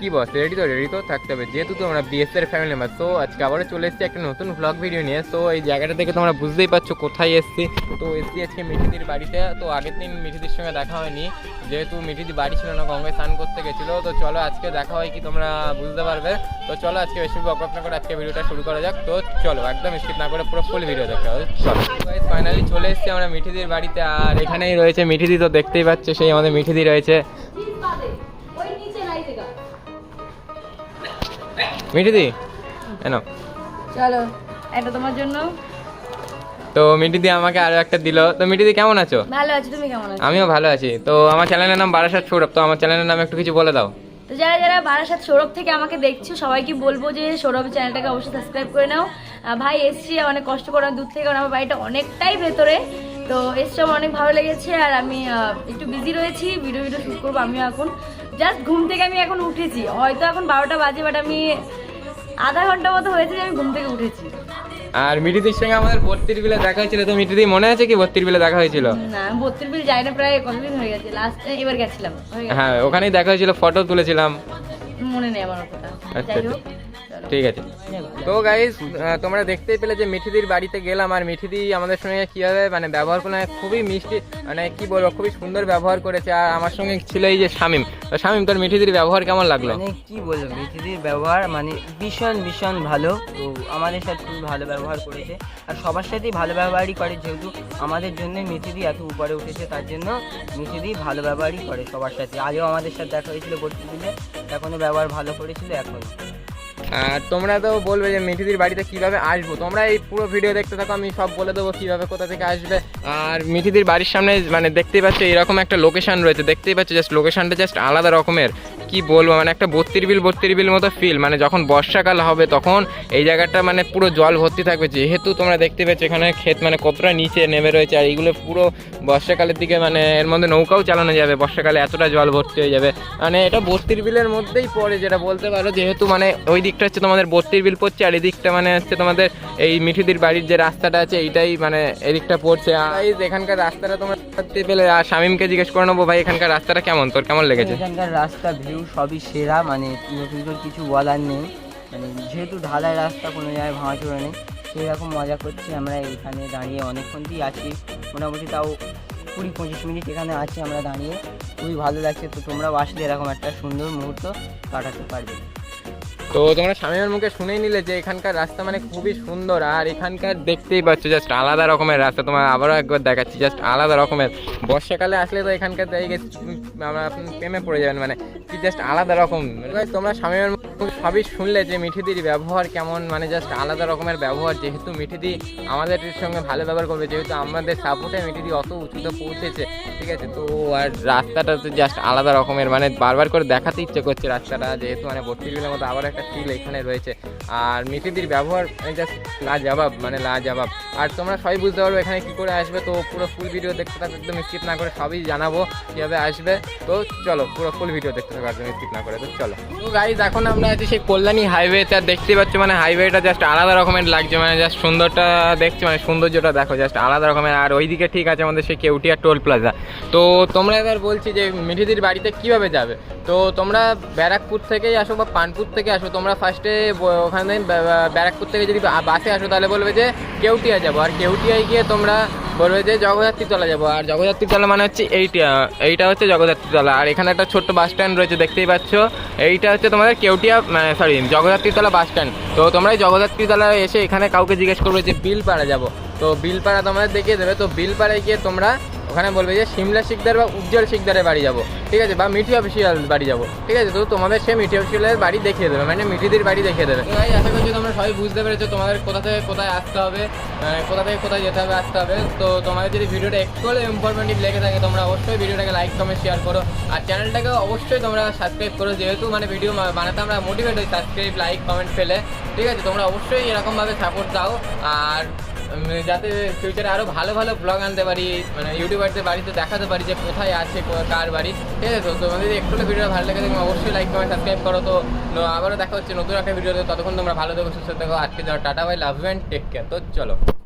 কি বস রেডি তো রেডি তো থাকতে হবে। যেহেতু তোমরা বিএস এর ফ্যামিলি মেম্বার তো আজকে আবারও চলে এসেছি একটা নতুন ব্লগ ভিডিও নিয়ে। তো এই জায়গাটা দেখে তোমরা বুঝতেই পারছ কোথায় এসেছি। তো এসেছি আজকে মিঠিদির বাড়িতে। তো আগের দিন মিঠিদির সঙ্গে দেখা হয়নি। যেহেতু মিঠিদি বাড়ি ছিল না, গঙ্গায় স্নান করতে গেছিল। তো চলো আজকে দেখা হয় কি তোমরা বুঝতে পারবে। তো চলো আজকে বেশি বকবক না করে আজকে ভিডিওটা শুরু করা যাক। তো চলো, একদম স্কিপ না করে পুরো ফুল ভিডিও দেখতে হবে চলো। ফাইনালি চলে এসেছি আমরা মিঠিদির বাড়িতে। আর এখানেই রয়েছে মিঠিদি, তো দেখতেই পাচ্ছে সেই আমাদের মিঠিদি রয়েছে। মিঠিদি কেন চলো এটা তোমার জন্য। তো মিঠিদি আমাকে আরও একটা দিল। তো মিঠিদি কেমন আছো? ভালো আছি তুমি কেমন আছো? আমিও ভালো আছি। তো আমার চ্যানেলের নাম বারাসাত সৌরভ তো আমার চ্যানেলের নাম একটু কিছু বলে দাও। তো যারা যারা বারাসাত সৌরভ থেকে আমাকে দেখছ সবাইকে বলব যে সৌরভ চ্যানেলটাকে অবশ্যই সাবস্ক্রাইব করে নাও। ভাই এসছি অনেক কষ্ট করে দূর থেকে কারণ আমার বাড়িটা অনেকটাই ভেতরে। তো এসছি আমার অনেক ভালো লেগেছে আর আমি একটু বিজি রয়েছি ভিডিও ভিডিও শুট করব আমিও এখন। জাস্ট ঘুম থেকে আমি এখন উঠেছি। হয়তো এখন বারোটা বাজে বাট আমি আধা ঘণ্টা মতো হয়েছে আমি ঘুম থেকে উঠেছি। আর মিটিদের সঙ্গে আমাদের বত্রির বিলে দেখা হয়েছিল। তো মিটিদি মনে আছে কি বত্রির বিলে দেখা হয়েছিল? না বত্রির বিল যাই না প্রায় কতদিন হয়ে গেছে? লাস্ট এবার গেছিলাম। হ্যাঁ ওখানেই দেখা হয়েছিল ফটো তুলেছিলাম। মনে নেই আমার অতটা। আচ্ছা, ঠিক আছে। তো গাইজ তোমরা দেখতেই পেলে যে মিঠিদির বাড়িতে গেলাম আর মিঠিদি আমাদের সঙ্গে কীভাবে মানে ব্যবহার করলে খুবই মিষ্টি মানে কি বলব, খুবই সুন্দর ব্যবহার করেছে। আর আমার সঙ্গে ছিল এই যে শামিম। তো শামিম, তোর মিঠিদির ব্যবহার কেমন লাগল? মানে কি বলব, মিঠিদির ব্যবহার মানে ভীষণ ভীষণ ভালো। তো আমাদের সাথে খুবই ভালো ব্যবহার করেছে। আর সবার সাথেই ভালো ব্যবহারই করে, যেহেতু আমাদের জন্য মিঠিদি এত উপরে উঠেছে, তার জন্য মিঠিদি ভালো ব্যবহারই করে সবার সাথে। আগেও আমাদের সাথে দেখা হয়েছিল বলতে দিলে এখনও ব্যবহার ভালো করেছিল, এখন। আর তোমরা তো বলবে যে মিঠিদির বাড়িতে কীভাবে আসব? তোমরা এই পুরো ভিডিও দেখতে থাকো, আমি সব বলে দেবো কীভাবে কোথা থেকে আসবে। আর মিঠিদির বাড়ির সামনে মানে দেখতেই পাচ্ছ, এরকম একটা লোকেশন রয়েছে। দেখতেই পাচ্ছ জাস্ট লোকেশনটা জাস্ট আলাদা রকমের। কি বলব মানে একটা বত্রির বিল বত্রির বিল মতো ফিল মানে যখন বর্ষাকাল হবে তখন এই জায়গাটা মানে পুরো জল ভর্তি থাকবে। যেহেতু তোমরা দেখতে পাচ্ছ এখানে ক্ষেত মানে কতটা নিচে নেমে রয়েছে, আর এইগুলো পুরো বর্ষাকালের দিকে মানে এর মধ্যে নৌকাও চালানো যাবে, বর্ষাকালে এতটা জল ভর্তি হয়ে যাবে। মানে এটা বত্রির বিলের মধ্যেই পড়ে, যেটা বলতে পারো, যেহেতু মানে ওই দিকটা হচ্ছে তোমাদের বত্রির বিল পড়ছে, আর এদিকটা মানে হচ্ছে তোমাদের এই মিঠিদির বাড়ির যে রাস্তাটা আছে, এইটাই মানে এদিকটা পড়ছে। এই এখানকার রাস্তাটা তোমরা পেলে, আর শামিমকে জিজ্ঞেস করে নেব, ভাই, এখানকার রাস্তাটা কেমন? তোর কেমন লেগেছে? এখানকার রাস্তা ভিউ সবই সেরা মানে করে কিছু বলার নেই। মানে যেহেতু ঢালাই রাস্তা কোনো জায়গায় ভাঙাচোরা নেই সেই রকম মজা করছি আমরা এখানে দাঁড়িয়ে। অনেকক্ষণ দিয়ে আছি, মোটামুটি তাও কুড়ি পঁচিশ মিনিট এখানে আছি আমরা দাঁড়িয়ে। খুবই ভালো লাগছে, তো তোমরাও আসলে এরকম একটা সুন্দর মুহূর্ত কাটাতে পারবে। তো তোমরা স্বামীর মুখে শুনেই নিলে যে এখানকার রাস্তা মানে খুবই সুন্দর, আর এখানকার দেখতেই পাচ্ছ জাস্ট আলাদা রকমের রাস্তা। তোমার আবারও একবার দেখাচ্ছি জাস্ট আলাদা রকমের। বর্ষাকালে আসলে তো এখানকার জায়গায় আপনি প্রেমে পড়ে যাবেন মানে কি জাস্ট আলাদা রকম। তোমরা স্বামীর মুখে সবই শুনলে যে মিঠিদির ব্যবহার কেমন মানে জাস্ট আলাদা রকমের ব্যবহার। যেহেতু মিঠিদি আমাদের সঙ্গে ভালো ব্যবহার করবে, যেহেতু আমাদের সাপোর্টে মিঠিদি অত উঁচুতে পৌঁছেছে, ঠিক আছে? তো আর রাস্তাটা তো জাস্ট আলাদা রকমের মানে বারবার করে দেখাতে ইচ্ছে করছে রাস্তাটা, যেহেতু মানে বত্রিশগুলোর মতো আবার একটা ফিল এখানে রয়েছে। আর মিঠিদির ব্যবহার জাস্ট লাজবাব মানে লাজবাব। আর তোমরা সবাই বুঝতে পারবে এখানে কি করে আসবে। তো পুরো ফুল ভিডিও দেখতে থাকো, একদম স্কিপ না করে সবই জানাব কীভাবে আসবে। তো চলো, পুরো ফুল ভিডিও দেখতে থাকো একদম স্কিপ না করে। তো চলো। তো গাইজ এখন আমরা আছি সেই কল্যাণী হাইওয়েতে আর দেখতে পাচ্ছ মানে হাইওয়েটা জাস্ট আলাদা রকমের লাগছে মানে জাস্ট সুন্দরটা দেখছি মানে সৌন্দর্যটা দেখো জাস্ট আলাদা রকমের। আর ওইদিকে ঠিক আছে আমাদের সেই কেউটিয়া টোল প্লাজা তো তোমরা এবার বলছি যে মিঠিদির বাড়িতে কীভাবে যাবে? তো তোমরা ব্যারাকপুর থেকেই আসো বা পানপুর থেকে আসো তোমরা ফার্স্টে ওখানে ব্যা- ব্যা- ব্যারাকপুর থেকে যদি বাসে আসো, তাহলে বলবে যে কেউটিয়া যাব। আর কেউটিয়ায় গিয়ে তোমরা বলবে যে জগদ্ধাত্রী তলা যাব। আর জগদ্ধাত্রী তলা মানে হচ্ছে এইটা এইটা হচ্ছে জগদ্ধাত্রী তলা। আর এখানে একটা ছোট্ট বাস স্ট্যান্ড রয়েছে, দেখতেই পাচ্ছ। এইটা হচ্ছে তোমাদের কেউটিয়া মানে সরি জগদ্ধাত্রী তলা বাস স্ট্যান্ড। তো তোমরা এই জগদ্ধাত্রী তলা এসে এখানে কাউকে জিজ্ঞেস করবে যে বিলপাড়া যাব। তো বিলপাড়া তোমাদের দেখিয়ে দেবে। তো বিলপাড়ায় গিয়ে তোমরা ওখানে বলবে যে সিমলা শিকদার বা উজ্জ্বল শিকদারের বাড়ি যাব। ঠিক আছে? বা মিঠি অফিসিয়াল বাড়ি যাব। ঠিক আছে? তো তোমাদের সে মিঠি অফিসিয়ালের বাড়ি দেখিয়ে দেবে। মানে মিঠিদির বাড়ি দেখিয়ে দেবে। ভাই, আশা করছি তোমরা সবাই বুঝতে পেরেছ তোমাদের কোথা থেকে কোথায় আসতে হবে মানে কোথা থেকে কোথায় যেতে হবে, আসতে হবে। তো তোমাদের যদি ভিডিওটা একটু ইনফরমেটিভ লেগে থাকে, তোমরা অবশ্যই ভিডিওটাকে লাইক কমেন্ট শেয়ার করো। আর চ্যানেলটাকে অবশ্যই তোমরা সাবস্ক্রাইব করো। যেহেতু মানে ভিডিও বানাতে আমরা মোটিভেট হই সাবস্ক্রাইব লাইক কমেন্ট ফেলে। ঠিক আছে? তোমরা অবশ্যই এরকমভাবে সাপোর্ট দাও। আর যাতে ফিউচারে আরও ভালো ভালো ব্লগ আনতে পারি মানে ইউটিউবারদের বাড়িতে দেখাতে পারি যে কোথায় আছে কার বাড়ি। ঠিক আছে, তো তোমাদের একটু ভিডিও ভালো লাগে তুমি অবশ্যই লাইক কমেন্ট সাবস্ক্রাইব করো। তো আবারও দেখা হচ্ছে নতুন একটা ভিডিওতে ততক্ষণ তোমরা ভালো থেকো, সুস্থ থাকো। আজকে যাওয়া tata bye love and take care তো, চলো।